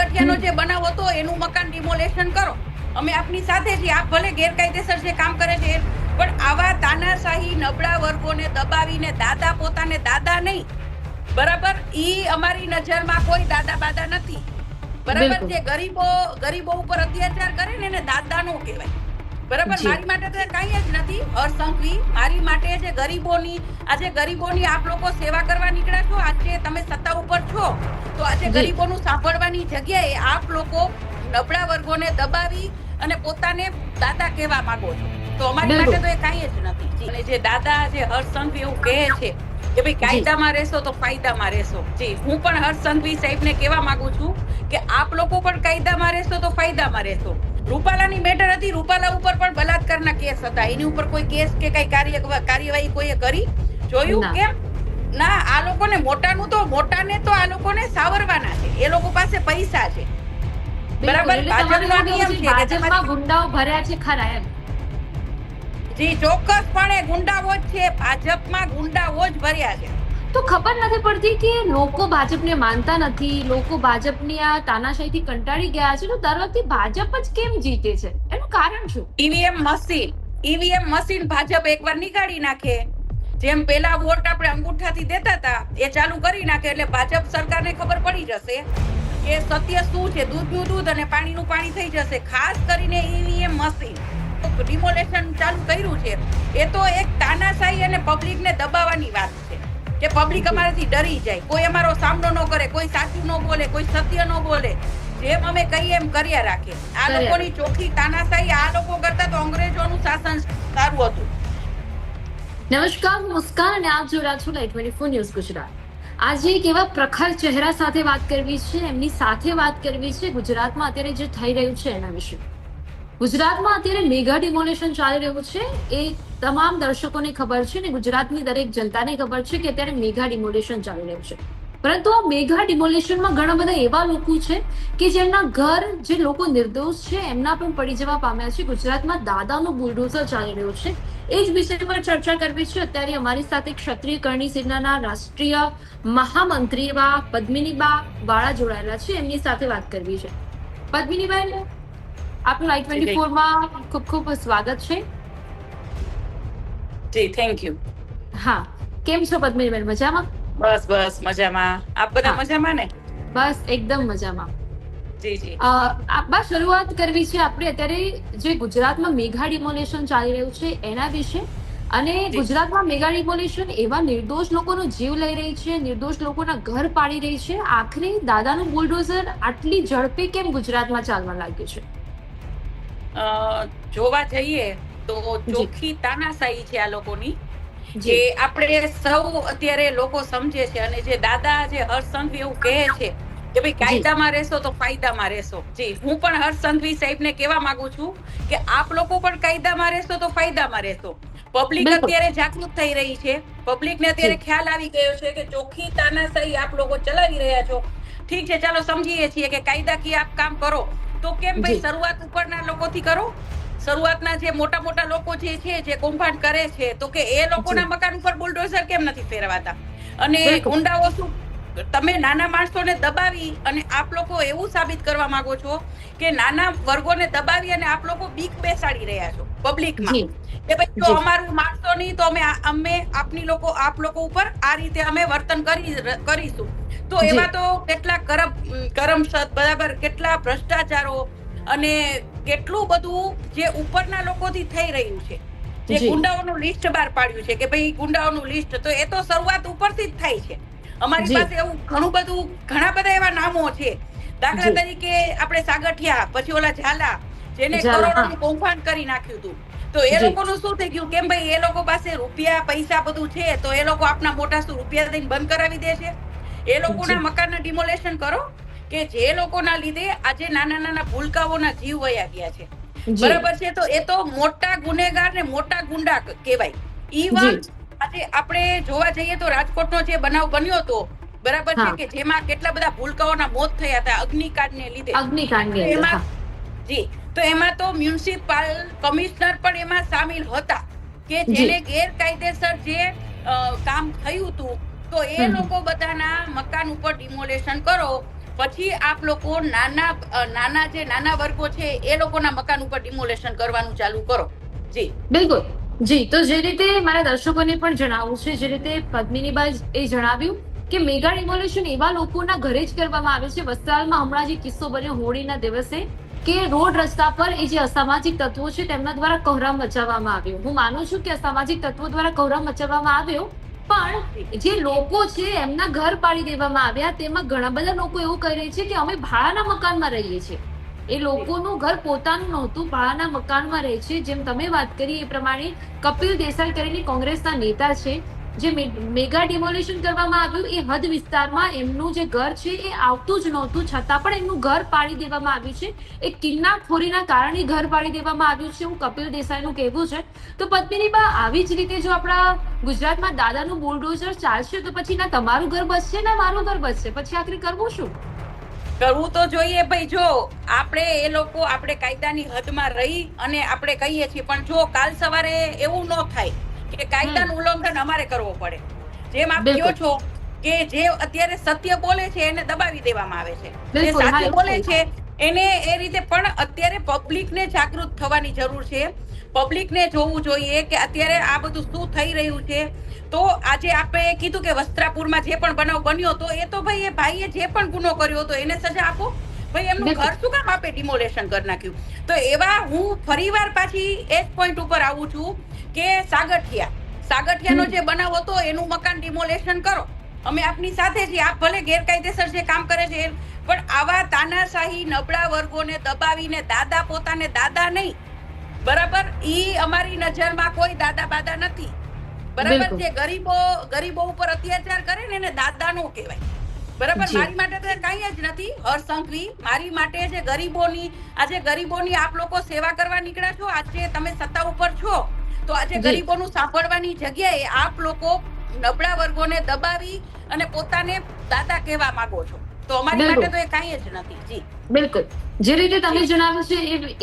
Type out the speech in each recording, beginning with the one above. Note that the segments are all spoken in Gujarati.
સાગઠિયાનો જે બનાવ હતો એનું મકાન ડિમોલેશન કરો. અમે આપની સાથે છીએ. આપ ભલે ગેરકાયદેસર જે કામ કરે છે પણ આવા તાનાશાહી નબળા વર્ગોને દબાવીને દાદા પોતાને દાદા નહીં. બરાબર? ઈ અમારી નજરમાં કોઈ દાદા બાદા નથી. બરાબર? જે ગરીબો ગરીબો ઉપર અત્યાચાર કરે ને એને દાદા નો કહેવાય. બરાબર. મારી માટે તો કઈ જ નથી. હરસંઘવી મારી માટે જે ગરીબોની આજે ગરીબોની આપ લોકો સેવા કરવા નીકળ્યા છો આજે તમે સત્તા ઉપર છો તો આજે ગરીબોનું સાંભળવાની જગ્યાએ આપ લોકો નબળા વર્ગોને દબાવી અને પોતાને દાદા કહેવા માંગો છો. તો અમારી માટે તો એ કાંઈ જ નથી. અને જે દાદા જે હર્ષસંઘવી એવું કહે છે કે ભાઈ કાયદામાં રહેશો તો ફાયદામાં રહેશો. જી. હું પણ હર્ષસંઘવી સાહેબને કહેવા માંગુ છું કે આપ લોકો પણ કાયદામાં રહેશો તો ફાયદામાં રહેશો. રૂપાલાની મેટર હતી. રૂપાલા ઉપર પણ બલાત્કારના કેસ હતા. એની ઉપર કોઈ કેસ કે કઈ કાર્ય કાર્યવાહી કોઈએ કરી? જોયું કેમ? ના આ લોકોને મોટાનું તો મોટાને તો આ લોકોને સાવરવાના છે. એ લોકો પાસે પૈસા છે. બરાબર, ભાજપનો નિયમ છે, કે ભાજપમાં ગુંડાઓ ભર્યા છે ખરા એમ. જી ચોક્કસપણે ગુંડાઓ જ છે. ભાજપમાં ગુંડાઓ જ ભર્યા છે. તો ખબર નથી પડતી કે લોકો ભાજપને માનતા નથી, લોકો ભાજપની આ તાનાશાહીથી કંટાળી ગયા છે. તો દર વખતે ભાજપ જ કેમ જીતે છે? એનું કારણ શું? EVM machine EVM machine Bhajap એકવાર નીકાળી નાખે. જેમ પેલા વોટ આપણે અંગૂઠાથી દેતા હતા, એ ચાલુ કરી નાખે. એટલે ભાજપ સરકારને ખબર પડી જશે કે સત્ય શું છે? દૂધનું દૂધ અને પાણીનું પાણી થઈ જશે. ખાસ કરીને ઈવીએમ મશીન. ડિમોલેશન ચાલુ કર્યું છે. એ તો એક તાનાશાહી અને પબ્લિકને દબાવવાની વાત છે. કે પબ્લિક અમારાથી ડરી જાય. કોઈ અમારો સામનો ન કરે કોઈ સાચું ન બોલે કોઈ સત્ય ન બોલે. જેમ અમે કહીએ એમ કર્યા રાખે. આ લોકોની ચોખ્ખી તાનાશાહી આ લોકો કરતા તો અંગ્રેજોનું શાસન સારું હતું. નમસ્કાર મુસ્કાન અને આપ જોડા છો light twenty four news Gujarat. આજે એક એવા પ્રખર ચહેરા સાથે વાત કરવી છે એમની સાથે વાત કરવી છે ગુજરાતમાં અત્યારે જે થઈ રહ્યું છે એના વિશે. ગુજરાતમાં અત્યારે મેગા ડિમોલેશન ચાલી રહ્યું છે. એ તમામ દર્શકોને ખબર છે ને ગુજરાતની દરેક જનતાને ખબર છે કે અત્યારે મેગા ડિમોલેશન ચાલી રહ્યું છે. પરંતુ આ મેગા ડિમોલેશનમાં ઘણા બધા એવા લોકો છે કે જેમના ઘર જે લોકો નિર્દોષ છે, એમના પણ પડી જવા પામ્યા છે. ગુજરાતમાં દાદાનું બુલડોઝર ચાલી રહ્યું છે. એ જ વિષય પર ચર્ચા કરવી છે. અત્યારે અમારી સાથે ક્ષત્રિય કરણી સેનાના રાષ્ટ્રીય મહામંત્રી એવા પદ્મિનીબા વાળા જોડાયેલા છે. એમની સાથે વાત કરવી છે. પદ્મિનીબેન આપનું લાઈટ ટ્વેન્ટી ફોરમાં ખૂબ ખૂબ સ્વાગત છે. જી થેન્ક યુ હા કેમ છો પદ્મિનીબેન મજામાં? બસ બસ મજામાં. આપ બધા મજામાં ને? બસ એકદમ મજામાં. જી શરૂઆત કરવી છે આપણે અત્યારે જે ગુજરાતમાં મેઘા ડિમોલેશન ચાલી રહ્યું છે એના વિશે. અને ગુજરાતમાં મેગા ડિમોલેશન એવા નિર્દોષ લોકોનો જીવ લઈ રહી છે નિર્દોષ લોકોના ઘર પાડી રહી છે. આખરે દાદાનું બુલડોઝર આટલી ઝડપે કેમ ગુજરાતમાં ચાલવા લાગ્યું છે? જોવા જઈએ તો ચોખ્ખી તાનાશાહી છે આ લોકોની જે. આપણે સૌ અત્યારે લોકો સમજે છે અને જે દાદા જે હર્ષસંઘવી એવું કહે છે કે ભાઈ કાયદામાં રહેશો તો ફાયદામાં રહેશો. જી હું પણ હર્ષસંઘવી સાહેબને કહેવા માંગુ છું કે આપ લોકો પણ કાયદામાં રહેશો તો ફાયદામાં રહેશો. પબ્લિક અત્યારે જાગૃત થઈ રહી છે. પબ્લિકને અત્યારે ખ્યાલ આવી ગયો છે કે ચોખ્ખી તાનાશાહી આપ લોકો ચલાવી રહ્યા છો. ઠીક છે ચાલો સમજીએ છીએ કે કાયદાકીય આપ કામ કરો. તો કેમ ભાઈ શરૂઆત ઉપરના લોકોથી કરો? શરૂઆતના જે મોટા મોટા લોકો જે છે જે કૌભાંડ કરે છે તો કે એ લોકોના મકાન ઉપર બુલડોઝર કેમ નથી ફેરવાતા? અને ઊંડા ઓછું શું તમે નાના માણસોને દબાવી અને આપ લોકો એવું સાબિત કરવા માંગો છો કે નાના વર્ગોને દબાવી અને આપ લોકો બીક બેસાડી રહ્યા છો પબ્લિકમાં. કે ભાઈ જો અમારું માણસો નહીં તો અમે અમે આપની લોકો આપ લોકો ઉપર આ રીતે અમે વર્તન કરી કરીશું. તો એમાં એવા તો કેટલા કરમ કરમસદ બરાબર કેટલા ભ્રષ્ટાચારો અને કેટલું બધું જે ઉપરના લોકોથી થઈ રહ્યું છે. જે ગુંડાઓનું લિસ્ટ બહાર પાડ્યું છે કે ભાઈ ગુંડાઓનું લિસ્ટ તો એ તો શરૂઆત ઉપરથી જ થાય છે. અમારી પાસે એવું ઘણું બધું ઘણા બધા એવા નામો છે. દાખલા તરીકે આપણે સાગઠિયા પછી ઓલા ઝાલા જેને કરોડોનું કૌભાંડ કરી નાખ્યું હતું. તો એ લોકોનું શું થઈ ગયું? કેમ ભાઈ એ લોકો પાસે રૂપિયા પૈસા બધું છે તો એ લોકો આપના મોટા શું રૂપિયા દઈને બંધ કરાવી દે છે? એ લોકોના. મકાનના ડિમોલેશન કરો કે જે લોકોના લીધે આજે નાના નાના ભૂલકાઓના જીવ વયા ગયા છે. બરાબર છે? તો એ તો મોટા ગુનેગાર ને મોટા ગુંડા કહેવાય. ઈ વાત આજે આપણે જોવા જઈએ તો રાજકોટનો જે બનાવ બન્યો હતો બરાબર છે કે જેમાં કેટલા બધા ભૂલકાઓના મોત થયા હતા અગ્નિકાંડને લીધે. અગ્નિકાંડને એમાં જી તો એમાં તો મ્યુનિસિપલ કમિશનર પણ એમાં સામેલ હતા કે જેને ગેરકાયદેસર જે કામ થયું હતું તો એ લોકો બધાના મકાન ઉપર ડિમોલેશન કરો પછી આપ લોકો નાના નાના જે નાના વર્ગો છે એ લોકોના મકાન ઉપર ડિમોલેશન કરવાનું ચાલુ કરો. જી. બિલકુલ. જી, તો જે રીતે મારા દર્શકોને પણ જણાવવું છે, જે રીતે પદ્મિનીબાઈ એ જણાવ્યું કે મેગા રિવોલ્યુશન એવા લોકોના ઘરે જ કરવામાં આવે છે. વસ્ત્રાલમાં હમણાં જે કિસ્સો બન્યો હોળીના દિવસે કે રોડ રસ્તા પર એ જે અસામાજિક તત્વો છે તેમના દ્વારા કોહરામ મચાવવામાં આવ્યો. હું માનું છું કે અસામાજિક તત્વો દ્વારા કોહરામ મચાવવામાં આવ્યો, પણ જે લોકો છે એમના ઘર પાડી દેવામાં આવ્યા, તેમાં ઘણા બધા લોકો એવું કહી છે કે અમે ભાડાના મકાનમાં રહીએ છીએ. એ લોકોનું ઘર પોતાનું નહોતું ભાડાના મકાનમાં રહે છે. જેમ તમે વાત કરી એ પ્રમાણે કપિલ દેસાઈ કરીને કોંગ્રેસના નેતા છે. જે મેગા ડિમોલેશન કરવામાં આવ્યું એ હદ વિસ્તારમાં એમનું જે ઘર છે એ આવતું જ નહોતું. છતાં પણ એમનું ઘર પાડી દેવામાં આવ્યું છે. એ કિન્નાખોરીના કારણે ઘર પાડી દેવામાં આવ્યું છે. એવું કપિલ દેસાઈનું કહેવું છે. તો પદ્મિનીબા આવી જ રીતે જો આપણા ગુજરાતમાં દાદાનું બુલડોઝર ચાલશે તો પછી ના તમારું ઘર બચશે ના મારું ઘર બચશે પછી આખરે કરવું શું? કરવું તો જોઈએ ભાઈ જો આપણે એ લોકો આપણે કાયદાની હદમાં રહી અને આપણે કહીએ છીએ પણ જો કાલ સવારે એવું ન થાય કે કાયદાનું ઉલ્લંઘન અમારે કરવો પડે. જેમ આપ કહો છો કે જે અત્યારે સત્ય બોલે છે એને દબાવી દેવામાં આવે છે. જે સાચું બોલે છે એને એ રીતે પણ અત્યારે પબ્લિકને જાગૃત થવાની જરૂર છે. પબ્લિકને જોવું જોઈએ કે અત્યારે આ બધું શું થઈ રહ્યું છે. તો આજે આપણે કીધું કે વસ્ત્રાપુરમાં જે પણ બનાવ બન્યો તો એ તો ભાઈ એ ભાઈએ જે પણ ગુનો કર્યો હતો એને સજા આપો. ભાઈ એમનું ઘર શું કામ આપે ડિમોલેશન કરી નાખ્યું? તો એવા હું ફરીવાર પાછી એક પોઈન્ટ ઉપર આવું છું કે સાગઠિયા. સાગઠિયાનો જે બનાવ હતો એનું મકાન ડિમોલેશન કરો. અમે આપની સાથે છીએ. આપ ભલે ગેરકાયદેસર જે કામ કરે છે પણ આવા તાનાશાહી નબળા વર્ગોને દબાવીને દાદા પોતાને દાદા નહીં. બરાબર? ઈ અમારી નજરમાં કોઈ દાદા બાદા નથી. બરાબર? જે ગરીબો ગરીબો ઉપર અત્યાચાર કરે ને એને દાદા નો કહેવાય. બરાબર? મારી માટે તો કઈ જ નથી. હરસંઘવી મારી માટે જે ગરીબોની આજે ગરીબોની આપ લોકો સેવા કરવા નીકળ્યા છો આજે તમે સત્તા ઉપર છો. તો આજે. ગરીબોનું સાંભળવાની જગ્યાએ આપ લોકો નબળા વર્ગોને દબાવી અને પોતાને દાદા કહેવા માંગો છો. તો અમારી માટે તો એ કાંઈ જ નથી. જી. બિલકુલ. જે રીતે તમે જણાવ્યું છે,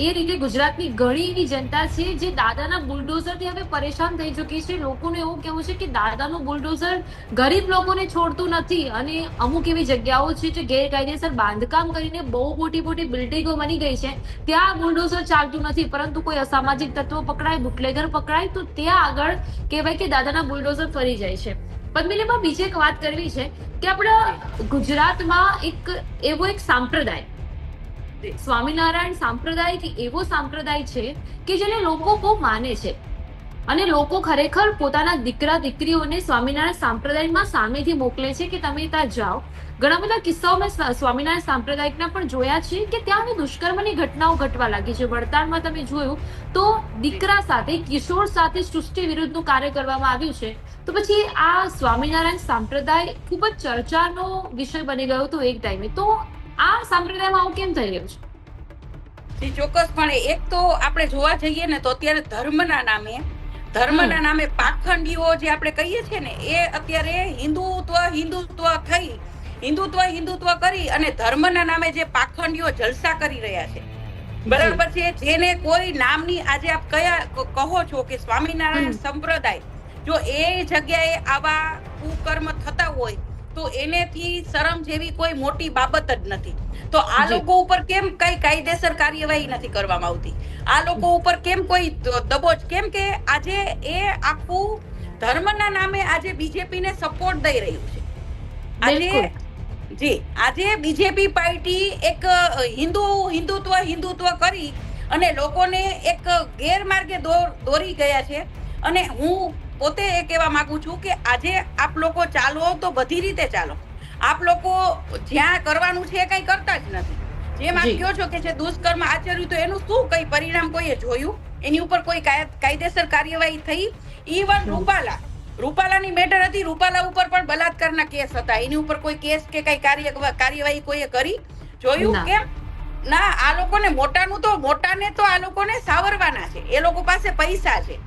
એ રીતે ગુજરાતની ઘણી એવી જનતા છે, જે દાદાના બુલડોઝરથી હવે પરેશાન થઈ ચૂકી છે. લોકોને એવું કહેવું છે કે દાદાનું બુલડોઝર ગરીબ લોકોને છોડતું નથી અને અમુક એવી જગ્યાઓ છે જે ગેરકાયદેસર બાંધકામ કરીને બહુ મોટી મોટી બિલ્ડિંગો બની ગઈ છે. ત્યાં બુલડોઝર ચાલતું નથી, પરંતુ કોઈ અસામાજિક તત્વો પકડાય, બુટલેગર પકડાય, તો ત્યાં આગળ કહેવાય કે દાદાના બુલડોઝર ફરી જાય છે. પદ્મિનીમાં બીજી એક વાત કરવી છે કે આપણા ગુજરાતમાં એક એવો એક સાંપ્રદાય સ્વામિનારાયણ સાંપ્રદાય એવો સાંપ્રદાય છે કે જેને લોકો બહુ માને છે. અને લોકો ખરેખર પોતાના દીકરા દીકરીઓને સ્વામિનારાયણ સાંપ્રદાયમાં સામેથી મોકલે છે કે તમે ત્યાં જાઓ. ઘણા બધા કિસ્સાઓ મેં સ્વામિનારાયણ સાંપ્રદાયિકના પણ જોયા છે કે ત્યાં દુષ્કર્મની ઘટનાઓ ઘટવા લાગી છે. વડતાળમાં તમે જોયું તો દીકરા સાથે, કિશોર સાથે સૃષ્ટિ વિરુદ્ધનું કાર્ય કરવામાં આવ્યું છે. તો પછી આ સ્વામિનારાયણ સાંપ્રદાય ખૂબ જ ચર્ચાનો વિષય બની ગયો હતો એક ટાઈમે. તો આ સંપ્રદાયમાં આવું કેમ થઈ રહ્યું છે? જી ચોક્કસપણે એક તો આપણે જોવા જઈએ ને તો અત્યારે ધર્મના નામે ધર્મના નામે પાખંડીઓ જે આપણે કહીએ છીએ ને એ અત્યારે હિન્દુત્વ હિન્દુત્વ થઈ હિન્દુત્વ હિન્દુત્વ કરી અને ધર્મના નામે જે પાખંડીઓ જલસા કરી રહ્યા છે. બરાબર છે જેને કોઈ નામની આજે આપ કયા કહો છો કે સ્વામિનારાયણ સંપ્રદાય જો એ જગ્યાએ આવા કુકર્મ થતા હોય તો એનેથી શરમ જેવી કોઈ મોટી બાબત જ નથી. તો આ લોકો ઉપર કેમ કઈ કાયદેસર કાર્યવાહી નથી કરવામાં આવતી? આ લોકો ઉપર કેમ કોઈ દબોચ? કેમ કે આજે એ આખું ધર્મના નામે આજે બીજેપી ને સપોર્ટ દઈ રહ્યું છે. આજે જી આજે બીજેપી પાર્ટી એક હિન્દુ હિન્દુત્વ હિન્દુત્વ કરી અને લોકોને એક ગેરમાર્ગે દોરી ગયા છે. અને હું પોતે એ કહેવા માંગુ છું કે આજે આપ લોકો ચાલો તો બધી રીતે ચાલો. આપ લોકો જ્યાં કરવાનું છે એ કંઈ કરતા જ નથી. જેમ આપ કહો છો કે જે દુષ્કર્મ આચર્યું તો એનું શું કઈ પરિણામ કોઈએ જોયું? એની ઉપર કોઈ કાયદેસર કાર્યવાહી થઈ? ઈવન રૂપાલા. રૂપાલાની મેટર હતી. રૂપાલા ઉપર પણ બલાત્કારના કેસ હતા. એની ઉપર કોઈ કેસ કે કઈ કાર્ય કાર્યવાહી કોઈએ કરી? જોયું કે કેમ? ના આ લોકોને મોટાનું તો મોટાને તો આ લોકોને સાવરવાના છે. એ લોકો પાસે પૈસા છે.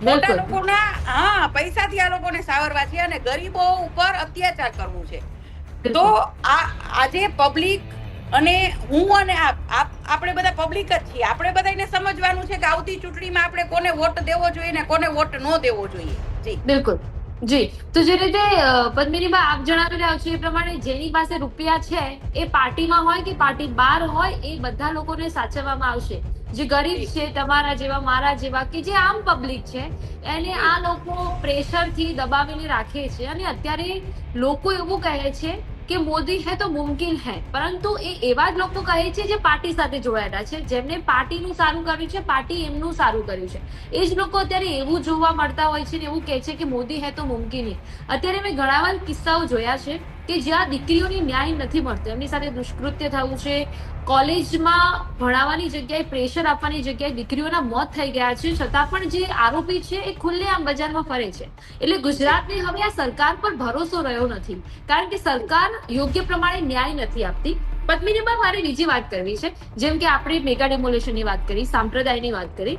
મોટા લોકોના હા પૈસાથી આ લોકોને સાવરવા છે અને ગરીબો ઉપર અત્યાચાર કરવું છે. તો આ આજે પબ્લિક અને હું અને આપ આપ આપણે બધા પબ્લિક જ છીએ. આપણે બધાને સમજવાનું છે કે આવતી ચૂંટણીમાં આપણે કોને વોટ દેવો જોઈએ ને કોને વોટ ન દેવો જોઈએ. જી. બિલકુલ. જી. તો જે રીતે પદ્મિનીમાં આપ જણાવી રહ્યા છો એ પ્રમાણે જેની પાસે રૂપિયા છે એ પાર્ટીમાં હોય કે પાર્ટી બહાર હોય એ બધા લોકોને સાચવવામાં આવશે. જે ગરીબ છે, તમારા જેવા, મારા જેવા કે જે આમ પબ્લિક છે, એને આ લોકો પ્રેશરથી દબાવીને રાખે છે. અને અત્યારે લોકો એવું કહે છે કે મોદી હે તો મુમકિન હે. પરંતુ એ એવા જ લોકો કહે છે જે પાર્ટી સાથે જોડાયેલા છે. જેમને પાર્ટીનું સારું કર્યું છે, પાર્ટી એમનું સારું કર્યું છે. એ જ લોકો અત્યારે એવું જોવા મળતા હોય છે ને એવું કહે છે કે મોદી હે તો મુમકિન અત્યારે મેં ઘણા કિસ્સાઓ જોયા છે. કે જ્યાં દીકરીઓને ન્યાય નથી મળતો. એમની સાથે દુષ્કૃત્ય થયું છે. કોલેજમાં ભણાવવાની જગ્યાએ પ્રેશર આપવાની જગ્યાએ દીકરીઓના મોત થઈ ગયા છે. છતાં પણ જે આરોપી છે એ ખુલ્લેઆમ બજારમાં ફરે છે. એટલે ગુજરાતને હવે આ સરકાર પર ભરોસો રહ્યો નથી. કારણ કે સરકાર યોગ્ય પ્રમાણે ન્યાય નથી આપતી. પદ્મિનીમાં મારે બીજી વાત કરવી છે. જેમ કે આપણે મેગા ડેમોલેશનની વાત કરી, સાંપ્રદાયની વાત કરી.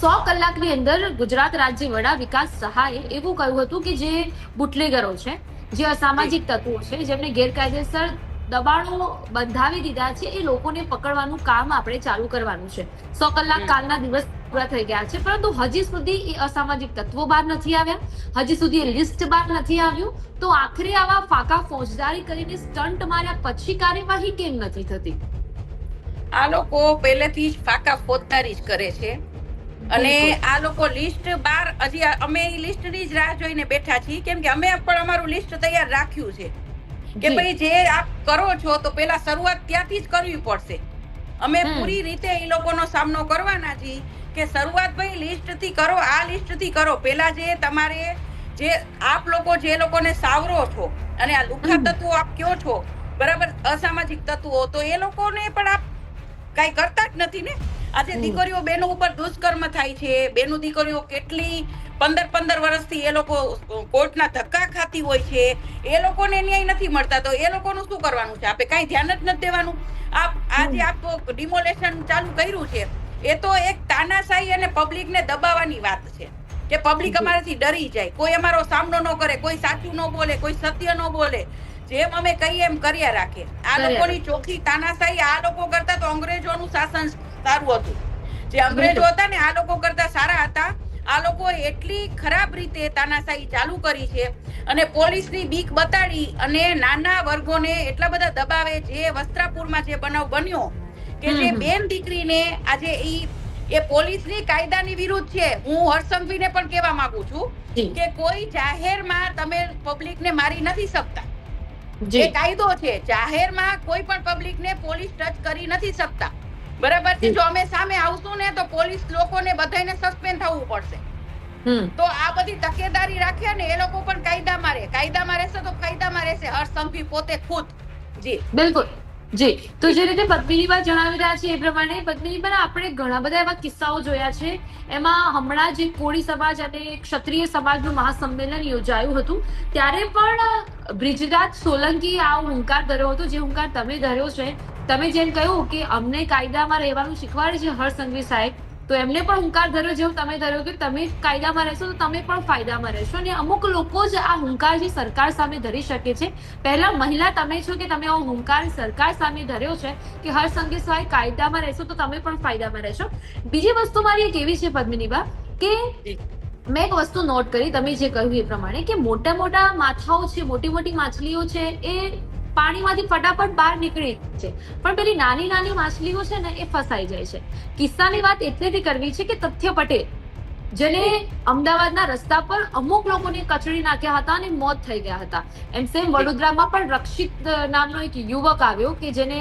સો કલાકની અંદર ગુજરાત રાજ્ય વડા વિકાસ સહાયે એવું કહ્યું હતું કે જે બુટલેગરો છે જે અસામાજિક તત્વો છે જેમને ગેરકાયદેસર દબાણો બંધાવી દીધા છે એ લોકોને પકડવાનું કામ આપણે ચાલુ કરવાનું છે. સો કલાક કાલના દિવસ પૂરા થઈ ગયા છે પરંતુ હજી સુધી એ અસામાજિક તત્વો બહાર નથી આવ્યા. હજી સુધી એ લિસ્ટ બહાર નથી આવ્યું. તો આખરે આવા ફાકા ફોજદારી કરીને સ્ટન્ટ માર્યા પછી કાર્યવાહી કેમ નથી થતી? આ લોકો પહેલેથી જ ફાકા ફોજદારી જ કરે છે. અને આ લોકો લિસ્ટ બાર હજી અમે એ લિસ્ટની જ રાહ જોઈને બેઠા છીએ. કેમ કે અમે પણ અમારું લિસ્ટ તૈયાર રાખ્યું છે. કે ભાઈ જે આપ કરો છો તો પેલા શરૂઆત ત્યાંથી જ કરવી પડશે. અમે પૂરી રીતે એ લોકોનો સામનો કરવાના છીએ કે શરૂઆત ભાઈ લિસ્ટથી કરો આ લિસ્ટથી કરો. પેલા જે તમારે જે આપ લોકો જે લોકોને સાવરો છો અને આ લુખા તત્વો આપ કયો છો બરાબર અસામાજિક તત્વો તો એ લોકોને પણ આપ કઈ કરતા જ નથી ને? આજે દીકરીઓ બેનો ઉપર દુષ્કર્મ થાય છે. બેનો દીકરીઓ કેટલી પંદર પંદર વર્ષથી એ લોકો કોર્ટના ધક્કા ખાતી હોય છે. એ લોકોને ન્યાય નથી મળતા. તો એ લોકોનું શું કરવાનું છે? આપણે કાંઈ ધ્યાન જ નથી દેવાનું? આપ આજે આપ ડિમોલેશન ચાલુ કર્યું છે. એ તો એક તાનાશાહી અને પબ્લિકને દબાવવાની વાત છે કે પબ્લિક અમારાથી ડરી જાય. કોઈ અમારો સામનો ન કરે કોઈ સાચું ન બોલે કોઈ સત્ય ન બોલે. જેમ અમે કહીએ એમ કર્યા રાખે. આ લોકોની ચોખ્ખી તાનાશાહી આ લોકો કરતા તો અંગ્રેજોનું શાસન સારું હતું. જે અંગ્રેજો હતા ને આ લોકો કરતા સારા હતા. આ લોકો એટલી ખરાબ રીતે તાનાશાહી ચાલુ કરી છે અને પોલીસની બીક બતાડી અને નાના વર્ગોને એટલા બધા દબાવે જે વસ્ત્રાપુરમાં જે બનાવ બન્યો કે જે. બેન દીકરીને આજે ઈ એ પોલીસની કાયદાની વિરુદ્ધ છે. હું હર્ષસંઘવીને પણ કહેવા માંગુ છું કે કોઈ જાહેરમાં તમે પબ્લિકને મારી નથી શકતા. જે. કાયદો છે. જાહેરમાં કોઈ પણ પબ્લિકને પોલીસ ટચ કરી નથી શકતા. બરાબર છે? જી. અમે સામે આવશું ને તો પોલીસ લોકોને બધાને સસ્પેન્ડ થવું પડશે. હમ. તો આ બધી તકેદારી રાખ્યા ને એ લોકો પણ કાયદામાં રહે. કાયદામાં રહેશે તો કાયદામાં રહેશે. સંઘવી પોતે ખુદ. જી. બિલકુલ. જી. તો જે રીતે પદ્મિનીબા જણાવી રહ્યા છે એ પ્રમાણે પદ્મિનીબા આપણે ઘણા બધા એવા કિસ્સાઓ જોયા છે. એમાં હમણાં જે કોળી સમાજ અને ક્ષત્રિય સમાજનું મહાસંમેલન યોજાયું હતું. ત્યારે પણ બ્રિજરાજ સોલંકી આ હુંકાર ધર્યો હતો. જે હુંકાર તમે ધર્યો છે તમે જેમ કહ્યું કે અમને કાયદામાં રહેવાનું શીખવાડે છે હર્ષ સંઘવી સાહેબ, તો એમને પણ હુંકાર ધર્યો જેવું તમે ધર્યો કે તમે કાયદામાં રહેશો તો તમે પણ ફાયદામાં રહેશો. અને અમુક લોકો જ આ હુંકાર જે સરકાર સામે ધરી શકે છે. પહેલા મહિલા તમે છો કે તમે આવો હુંકાર સરકાર સામે ધર્યો છે કે હર સંઘે સાહેબ કાયદામાં રહેશો તો તમે પણ ફાયદામાં રહેશો. બીજી વસ્તુ મારી એક એવી છે પદ્મિનીબા કે મેં એક વસ્તુ નોટ કરી, તમે જે કહ્યું એ પ્રમાણે કે મોટા મોટા માથાઓ છે, મોટી મોટી માછલીઓ છે એ પાણીમાંથી ફટાફટ બહાર નીકળી છે. પણ પેલી નાની નાની માછલીઓ છે ને એ ફસાઈ જાય છે. કિસ્સાની વાત એટલેથી કરવી છે કે તથ્ય પટેલ જેને અમદાવાદના રસ્તા પર અમુક લોકોને કચડી નાખ્યા હતા અને મોત થઈ ગયા હતા. એમ સેમ વડોદરામાં પણ રક્ષિત નામનો એક યુવક આવ્યો કે જેને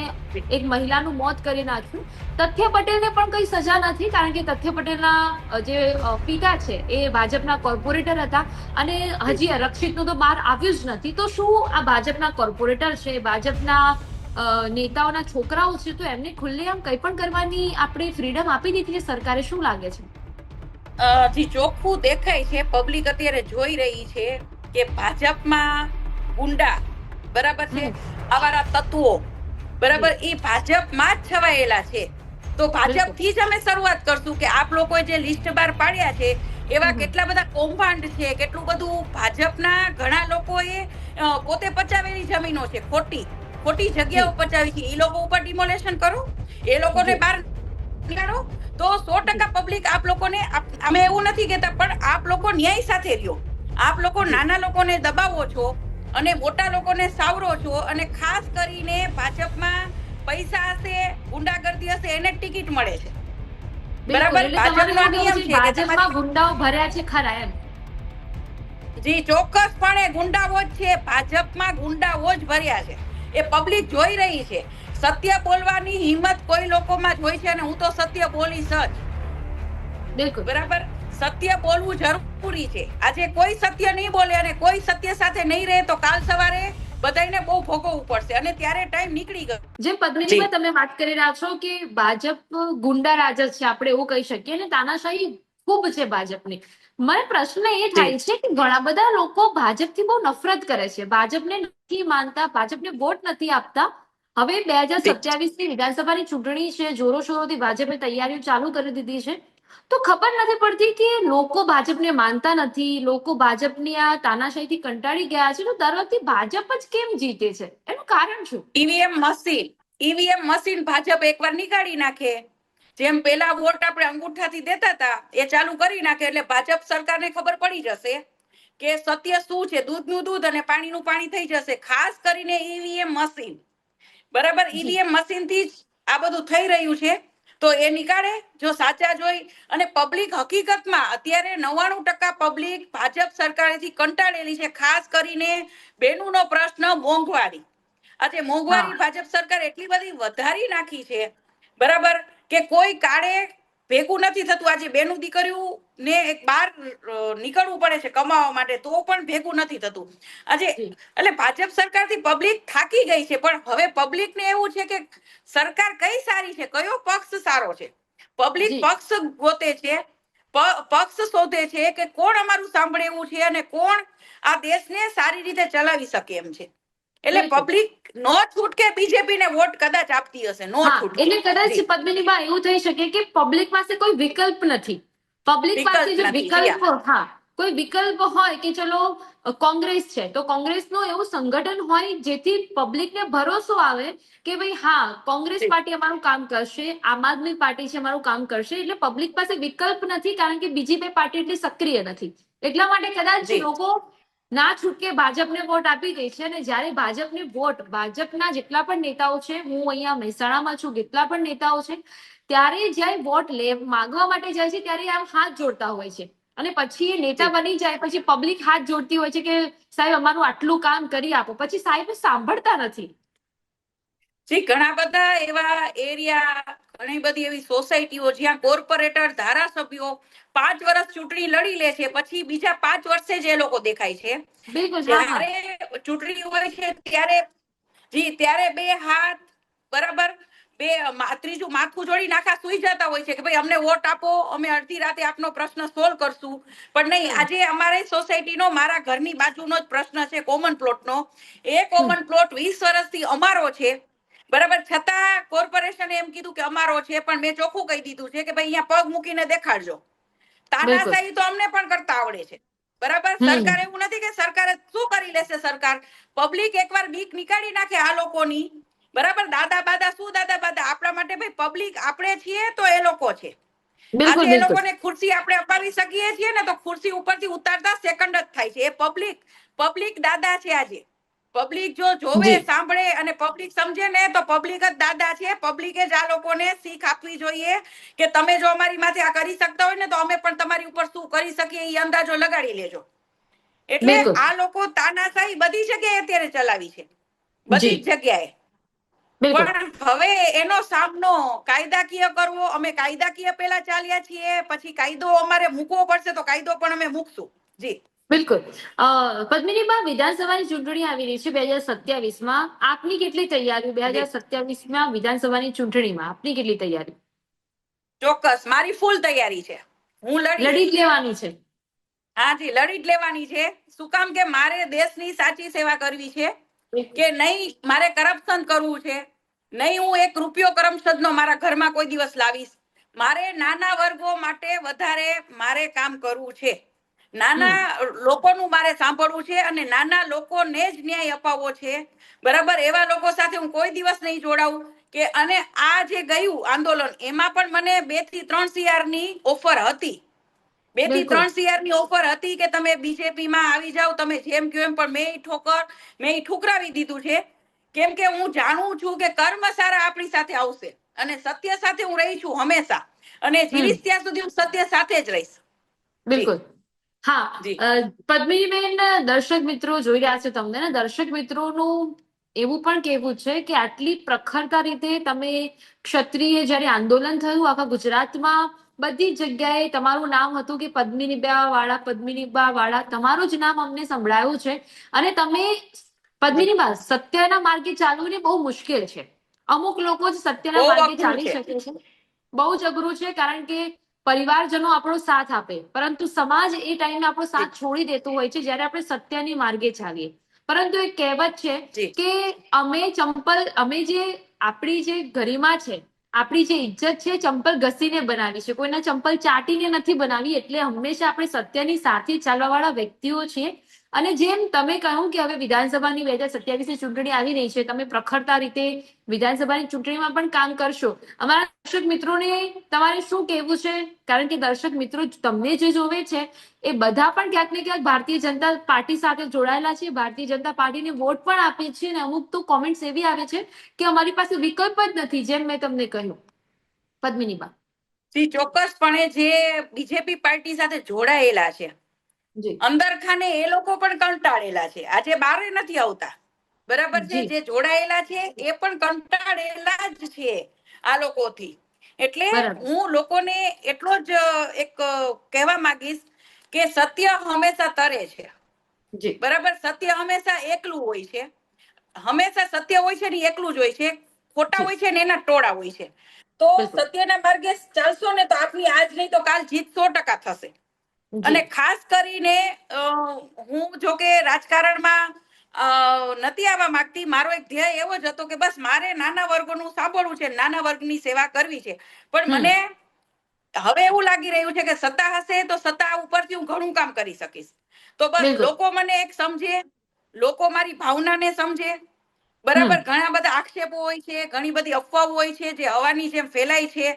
એક મહિલાનું મોત કરી નાખ્યું. તથ્ય પટેલને પણ કઈ સજા નથી કારણ કે તથ્ય પટેલના જે પિતા છે એ ભાજપના કોર્પોરેટર હતા અને હજી રક્ષિતનું તો બહાર આવ્યું જ નથી. તો શું આ ભાજપના કોર્પોરેટર છે ભાજપના નેતાઓના છોકરાઓ છે તો એમને ખુલ્લેઆમ કંઈ પણ કરવાની આપણે ફ્રીડમ આપી દીધી છે સરકારે શું લાગે છે? જે ચોખ્ખું દેખાય છે. પબ્લિક અત્યારે જોઈ રહી છે કે ભાજપમાં ગુંડા બરાબર છે. આવારા તત્વો બરાબર? એ ભાજપમાં જ છવાયેલા છે. તો ભાજપથી જ અમે શરૂઆત કરશું કે આપ લોકોએ જે લિસ્ટ બહાર પાડ્યા છે એવા કેટલા બધા કૌભાંડ છે કેટલું બધું ભાજપના ઘણા લોકોએ પોતે પચાવેલી જમીનો છે ખોટી ખોટી જગ્યાઓ પચાવી છે. એ લોકો ઉપર ડિમોલેશન કરો. એ લોકોને બહાર નીકાળો તો સો ટકા પબ્લિક આપ લોકોને અમે એવું નથી કહેતા પણ આપ લોકો ન્યાય સાથે રહ્યો. આપ લોકો નાના લોકોને દબાવો છો અને મોટા લોકોને સાવરો છો અને ખાસ કરીને ભાજપમાં પૈસા હશે ગુંડાગર્દી હશે એને ટિકિટ મળે છે. બરાબર, ભાજપનો નિયમ છે. કે ભાજપમાં ગુંડાઓ ભર્યા છે ખરા એમ. જી ચોક્કસપણે ગુંડાઓ જ છે. ભાજપમાં ગુંડાઓ જ ભર્યા છે. એ પબ્લિક જોઈ રહી છે. સત્ય બોલવાની હિંમત કોઈ લોકોમાં જ હોય છે અને હું તો સત્ય બોલીશ જ. બિલકુલ. બરાબર? સત્ય બોલવું જરૂરી છે. આજે કોઈ સત્ય નહીં બોલે અને કોઈ સત્ય સાથે નહીં રહે તો કાલ સવારે બધાને બહુ ભોગવવું પડશે અને ત્યારે ટાઈમ નીકળી ગયો. જે. પદ્મિનીમાં તમે વાત કરી રહ્યા છો કે ભાજપ ગુંડા રાજ છે આપણે એવું કહી શકીએ અને તાનાશાહી ખૂબ છે ભાજપની. મને પ્રશ્ન એ થાય છે કે ઘણા બધા લોકો ભાજપથી બહુ નફરત કરે છે. ભાજપને નથી માનતા ભાજપને વોટ નથી આપતા. હવે બે હજાર સત્યાવીસની વિધાનસભાની ચૂંટણી છે જોરો થી ભાજપે તૈયારીઓ ચાલુ કરી દીધી છે. તો ખબર નથી પડતી કે લોકો ભાજપને માનતા નથી લોકો ભાજપની આ તાનાશાહીથી કંટાળી ગયા છે. તો દર વખતે ભાજપ જ કેમ જીતે છે? એનું કારણ શું? EVM machine EVM machine Bhajap એકવાર નીકાળી નાખે. જેમ પેલા વોટ આપણે અંગૂઠાથી દેતા હતા એ ચાલુ કરી નાખે એટલે ભાજપ સરકારને ખબર પડી જશે કે સત્ય શું છે? દૂધનું દૂધ અને પાણીનું પાણી થઈ જશે. ખાસ કરીને ઈવીએમ મશીન. બરાબર. ઈવીએમ મશીનથી જ આ બધું થઈ રહ્યું છે. તો એ નીકાળે જો સાચા જોઈ. અને પબ્લિક હકીકતમાં અત્યારે નવ્વાણું ટકા પબ્લિક ભાજપ સરકારેથી કંટાળેલી છે ખાસ કરીને બેનુનો પ્રશ્ન મોંઘવારી. આજે મોંઘવારી ભાજપ સરકાર એટલી બધી વધારી નાખી છે બરાબર? કે કોઈ કાળે ભેગું નથી થતું. આજે બેનું દીકરીઓ ને એક બહાર નીકળવું પડે છે કમાવા માટે તો પણ ભેગું નથી થતું. આજે એટલે ભાજપ સરકારથી પબ્લિક થાકી ગઈ છે પણ હવે પબ્લિક ને એવું છે કે સરકાર કઈ સારી છે? કયો પક્ષ સારો છે? પબ્લિક પક્ષ ગોતે છે પક્ષ શોધે છે કે કોણ અમારું સાંભળે એવું છે અને કોણ આ દેશને સારી રીતે ચલાવી શકે એમ છે. એટલે પબ્લિક નો છૂટકે બીજેપી ને વોટ કદાચ આપતી હશે નો છૂટકે. એટલે કદાચ. પદ્મિનીબા એવું થઈ શકે કે પબ્લિક પાસે કોઈ વિકલ્પ નથી. પબ્લિક પાસે જો વિકલ્પ હા. કોઈ વિકલ્પ હોય કે ચલો કોંગ્રેસ છે તો કોંગ્રેસનું એવું સંગઠન હોય જેથી પબ્લિકને ભરોસો આવે કે ભાઈ હા કોંગ્રેસ પાર્ટી અમારું કામ કરશે આમ આદમી પાર્ટી છે અમારું કામ કરશે એટલે પબ્લિક પાસે વિકલ્પ નથી કારણ કે બીજી બે પાર્ટી એટલી સક્રિય નથી. એટલા માટે કદાચ. લોકો ના છૂટકે ભાજપને વોટ આપી દે છે અને જ્યારે ભાજપને વોટ ભાજપના જેટલા પણ નેતાઓ છે હું અહીંયા મહેસાણામાં છું જેટલા પણ નેતાઓ છે ત્યારે જ્યારે વોટ લે માંગવા માટે જાય છે ત્યારે આમ હાથ જોડતા હોય છે. અને પછી એ નેતા બની જાય પછી પબ્લિક હાથ જોડતી હોય છે કે સાહેબ અમારું આટલું કામ કરી આપો. પછી સાહેબ સાંભળતા નથી. જી ઘણા બધા એવા એરિયા ઘણી બધી એવી સોસાયટીઓ જ્યાં કોર્પોરેટર ધારાસભ્યો પાંચ વર્ષ ચૂંટણી લડી લે છે પછી બીજા પાંચ વર્ષે જ એ લોકો દેખાય છે. જ્યારે ચૂંટણી હોય છે ત્યારે જી ત્યારે બે હાથ બરાબર બે ત્રીજું માથું જોડી નાખા સુઈ જતા હોય છે કે ભાઈ અમને વોટ આપો અમે અડધી રાતે આપનો પ્રશ્ન સોલ્વ કરશું. પણ નહીં આજે અમારે સોસાયટીનો મારા ઘરની બાજુનો જ પ્રશ્ન છે કોમન પ્લોટનો. એ કોમન પ્લોટ વીસ વર્ષથી અમારો છે. બરાબર? છતાં કોર્પોરેશને એમ કીધું કે અમારો છે પણ મેં ચોખ્ખું કહી દીધું છે કે ભાઈ અહીંયા પગ મૂકીને દેખાડજો. તાનાશાહી તો અમને પણ કરતા આવડે છે. બરાબર? સરકાર એવું નથી કે સરકારે શું કરી લેશે સરકાર? પબ્લિક એકવાર બીક નીકાળી નાખે આ લોકોની. બરાબર? દાદા બાદા શું દાદા બાદા? આપણા માટે ભાઈ પબ્લિક આપણે છીએ તો એ લોકો છે. આજે એ લોકોને ખુરશી આપણે અપાવી શકીએ છીએ ને તો ખુરશી ઉપરથી ઉતારતા સેકન્ડ જ થાય છે. એ પબ્લિક પબ્લિક દાદા છે આજે. પબ્લિક જો જોવે સાંભળે અને પબ્લિક સમજે ને તો પબ્લિક જ દાદા છે પબ્લિકે જ આ લોકોને શીખ આપવી જોઈએ કે તમે જો અમારી માથે આ કરી શકતા હોય ને તો અમે પણ તમારી ઉપર શું કરી શકીએ એ અંદાજો લગાડી લેજો. એટલે આ લોકો તાનાશાહી બધી જગ્યાએ અત્યારે ચલાવી છે. બધી જ જગ્યાએ. પણ હવે એનો સામનો કાયદાકીય કરવો અમે કાયદાકીય પેલા ચાલ્યા છીએ પછી કાયદો અમારે મૂકવો પડશે તો કાયદો પણ અમે મૂકશું. જી. બિલકુલ. પદ્મિનીબા વિધાનસભાની ચૂંટણી આવી રહી છે બે હજાર સત્યાવીસમાં. આપની કેટલી તૈયારી? બે હજાર સત્યાવીસમાં વિધાનસભાની ચૂંટણીમાં આપની કેટલી તૈયારી? ચોક્કસ. મારી ફૂલ તૈયારી છે. હું લડી જ લેવાની છે. હા જી લડી જ લેવાની છે. શું કામ કે મારે દેશની સાચી સેવા કરવી છે? કે નહીં મારે કરપ્શન કરવું છે? નહીં હું એક રૂપિયો કરમસદનો મારા ઘરમાં કોઈ દિવસ લાવીશ. મારે નાના વર્ગો માટે વધારે મારે કામ કરવું છે. નાના લોકોનું મારે સાંભળવું છે અને નાના લોકોને જ ન્યાય અપાવવો છે. બરાબર? એવા લોકો સાથે હું કોઈ દિવસ નહીં જોડાવું કે અને આ જે ગયું આંદોલન એમાં પણ મને બેથી ત્રણ સીઆરની ઓફર હતી. બેથી ત્રણ સીઆરની ઓફર હતી કે તમે બીજેપી માં આવી જાઓ તમે જેમ કહો એમ પણ મેં ઠોકર મેં ઠુકરાવી દીધું છે. કેમ કે હું જાણું છું કે કર્મ સારા આપણી સાથે આવશે અને સત્ય સાથે હું રહી છું હંમેશા. અને જીવીશ ત્યાં સુધી હું સત્ય સાથે જ રહીશ. બિલકુલ. હા. પદ્મિનીબેન દર્શક મિત્રો જોઈ રહ્યા છે તમને ને? દર્શક મિત્રોનું એવું પણ કહેવું છે કે આટલી પ્રખરતા રીતે તમે ક્ષત્રિય જ્યારે આંદોલન થયું આખા ગુજરાતમાં બધી જગ્યાએ તમારું નામ હતું કે પદ્મિનીબા વાળા પદ્મિનીબા વાળા તમારું જ નામ અમને સંભળાયું છે. અને તમે પદ્મિનીબા સત્યના માર્ગે ચાલવું ને બહુ મુશ્કેલ છે. અમુક લોકો જ સત્યના માર્ગે ચાલી શકે છે. બહુ જ અઘરું છે કારણ કે પરિવારજનો આપણો સાથ આપે પરંતુ સમાજ એ ટાઈમે આપણો સાથ છોડી દેતો હોય છે જ્યારે આપણે સત્યની માર્ગે ચાલીએ. પરંતુ એક કહેવત છે કે અમે ચંપલ અમે જે આપણી જે ગરિમા છે આપણી જે ઇજ્જત છે ચંપલ ઘસીને બનાવી છે. કોઈના ચંપલ ચાટીને નથી બનાવી એટલે હંમેશા આપણે સત્યની સાથે ચાલવા વાળા વ્યક્તિઓ છીએ. અને જેમ તમે કહ્યું કે હવે વિધાનસભાની બે હજાર સત્યાવીસની ચૂંટણી આવી રહી છે, તમે પ્રખરતા રીતે વિધાનસભાની ચૂંટણીમાં પણ કામ કરશો. અમારા દર્શક મિત્રોને તમારે શું કહેવું છે? કારણ કે દર્શક મિત્રો તમને જે જોવે છે, એ બધા પણ ક્યાંક ને ક્યાંક ભારતીય જનતા પાર્ટી સાથે જોડાયેલા છે. ભારતીય જનતા પાર્ટીને વોટ પણ આપે છે અને અમુક તો કોમેન્ટ્સ એવી આવે છે કે અમારી પાસે વિકલ્પ જ નથી, જેમ મેં તમને કહ્યું. પદ્મિનીબા ચોક્કસપણે જે બીજેપી પાર્ટી સાથે જોડાયેલા છે અંદર ખાને એ લોકો પણ કંટાળેલા છે. આજે બારે નથી આવતા. બરાબર છે? જે. જોડાયેલા છે એ પણ કંટાળેલા જ છે આ લોકોથી. એટલે હું લોકોને એટલો જ એક કહેવા માંગીશ કે સત્ય હંમેશા તરે છે. બરાબર? સત્ય હંમેશા એકલું હોય છે. હંમેશા સત્ય હોય છે ને એકલું જ હોય છે. ખોટા હોય છે ને એના ટોળા હોય છે. તો સત્યના માર્ગે ચાલશો ને તો આપની આજ નહીં તો કાલ જીત સો ટકા થશે. અને ખાસ કરીને હું જો કે રાજકારણમાં નથી આવવા માંગતી મારો એક ધ્યેય એવો જ હતો કે બસ મારે નાના વર્ગોનું સાંભળવું છે નાના વર્ગની સેવા કરવી છે. પણ મને હવે એવું લાગી રહ્યું છે કે સત્તા હશે તો સત્તા ઉપરથી હું ઘણું કામ કરી શકીશ. તો બસ લોકો મને એક સમજે લોકો મારી ભાવનાને સમજે. બરાબર ઘણા બધા આક્ષેપો હોય છે ઘણી બધી અફવાઓ હોય છે જે હવાની જેમ ફેલાય છે.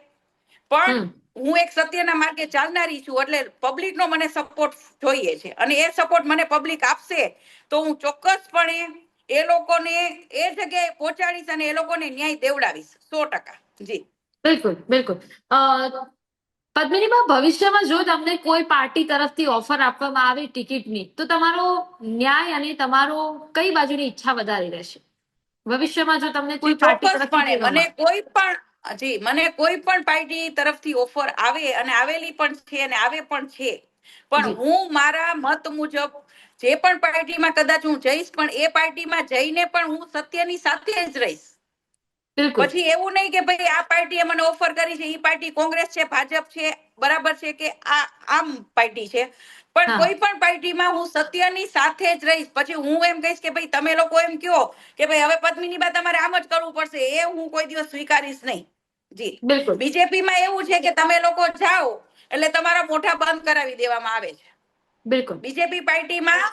પણ. હું એક સત્યના માર્ગે ચાલનારી છું એટલે પબ્લિક નો મને સપોર્ટ જોઈએ છે. અને એ સપોર્ટ મને પબ્લિક આપશે તો હું ચોક્કસપણે એ લોકોને એ જગ્યાએ પહોંચાડીશ અને એ લોકોને ન્યાય દેવડાવીશ. સો ટકા. જી. બિલકુલ બિલકુલ. અ, પદ્મિનીબા ભવિષ્યમાં જો તમને કોઈ પાર્ટી તરફથી ઓફર આપવામાં આવે ટિકિટની તો તમારો ન્યાય અને તમારો કઈ બાજુની ઈચ્છા વધારે રહેશે? ભવિષ્યમાં જો તમને કોઈ પાર્ટી તરફથી અને મને કોઈ પણ જી મને કોઈ પણ પાર્ટી તરફથી ઓફર આવે અને આવેલી પણ છે અને આવે પણ છે. પણ હું મારા મત મુજબ જે પણ પાર્ટીમાં કદાચ હું જઈશ પણ એ પાર્ટીમાં જઈને પણ હું સત્યની સાથે જ રહીશ. પછી એવું નહીં કે ભાઈ આ પાર્ટીએ મને ઓફર કરી છે એ પાર્ટી કોંગ્રેસ છે ભાજપ છે બરાબર છે કે આ આમ પાર્ટી છે. પણ કોઈ પણ પાર્ટીમાં હું સત્યની સાથે જ રહીશ. પછી હું એમ કહીશ કે ભાઈ તમે લોકો એમ કયો કે ભાઈ હવે પદ્મિની બા તમારે આમ જ કરવું પડશે. એ હું કોઈ દિવસ સ્વીકારીશ નહીં. જી. બિલકુલ. બીજેપીમાં એવું છે કે તમે લોકો જાઓ એટલે તમારા મોઢા બંધ કરાવી દેવામાં આવે છે. બિલકુલ. બીજેપી પાર્ટીમાં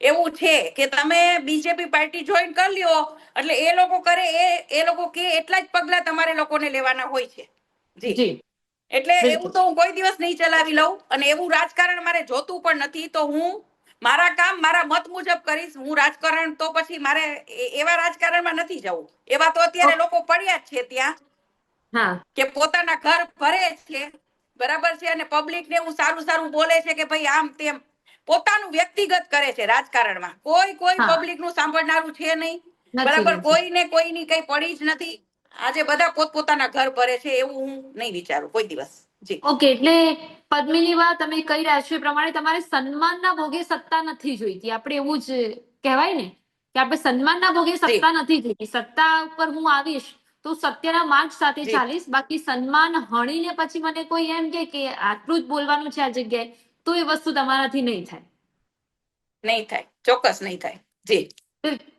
એવું છે કે તમે બીજેપી પાર્ટી જોઈન કરી લ્યો એટલે એ લોકો કરે એ એ લોકો કે એટલા જ પગલા તમારે લોકોને લેવાના હોય છે. જી. જી. એટલે એવું તો હું કોઈ દિવસ નહીં ચલાવી લઉં અને એવું રાજકારણ મારે જોતું પણ નથી તો હું મારા કામ મારા મત મુજબ કરીશ. હું રાજકારણ તો પછી મારે એવા રાજકારણમાં નથી જવું. એવા તો અત્યારે લોકો પડ્યા જ છે ત્યાં. કે પોતાના ઘર ભરે છે. બરાબર છે? અને પબ્લિક ને હું સારું સારું બોલે છે કે ભાઈ આમ તેમ. પોતાનું વ્યક્તિગત કરે છે રાજકારણમાં. કોઈ કોઈ પબ્લિકનું સાંભળનારું છે નહીં. બરાબર. કોઈને કોઈની કઈ પડી જ નથી. આજે બધા પોતપોતાના ઘર ભરે છે એવું હું નહીં વિચારું કોઈ દિવસ. જી. ઓકે એટલે પદ્મિનીબા તમે કહી રહ્યા છો એ પ્રમાણે તમારે સન્માનના ભોગે સત્તા નથી જોઈતી. આપણે એવું જ કહેવાય ને કે આપણે સન્માનના ભોગે સત્તા નથી જોઈતી. સત્તા ઉપર હું આવીશ તો સત્યના માર્ગ સાથે ચાલીશ. બાકી સન્માન હણીને પછી મને કોઈ એમ કે કે આટલું જ બોલવાનું છે આ જગ્યાએ તો એ વસ્તુ તમારાથી નહીં થાય. નહીં થાય. ચોક્કસ નહીં થાય. જી.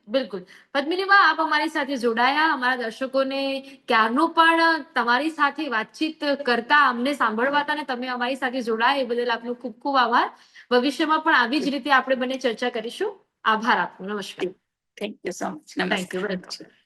બિલકુલ. પદ્મિનીબા આપ અમારી સાથે જોડાયા. અમારા દર્શકોને ક્યારનું પણ તમારી સાથે વાતચીત કરતા અમને સાંભળવાતા અને તમે અમારી સાથે જોડાયા એ બદલ આપનો ખૂબ ખૂબ આભાર. ભવિષ્યમાં પણ આવી જ રીતે આપણે બંને ચર્ચા કરીશું. આભાર આપનો. નમસ્કાર. Thank you so much thank you very much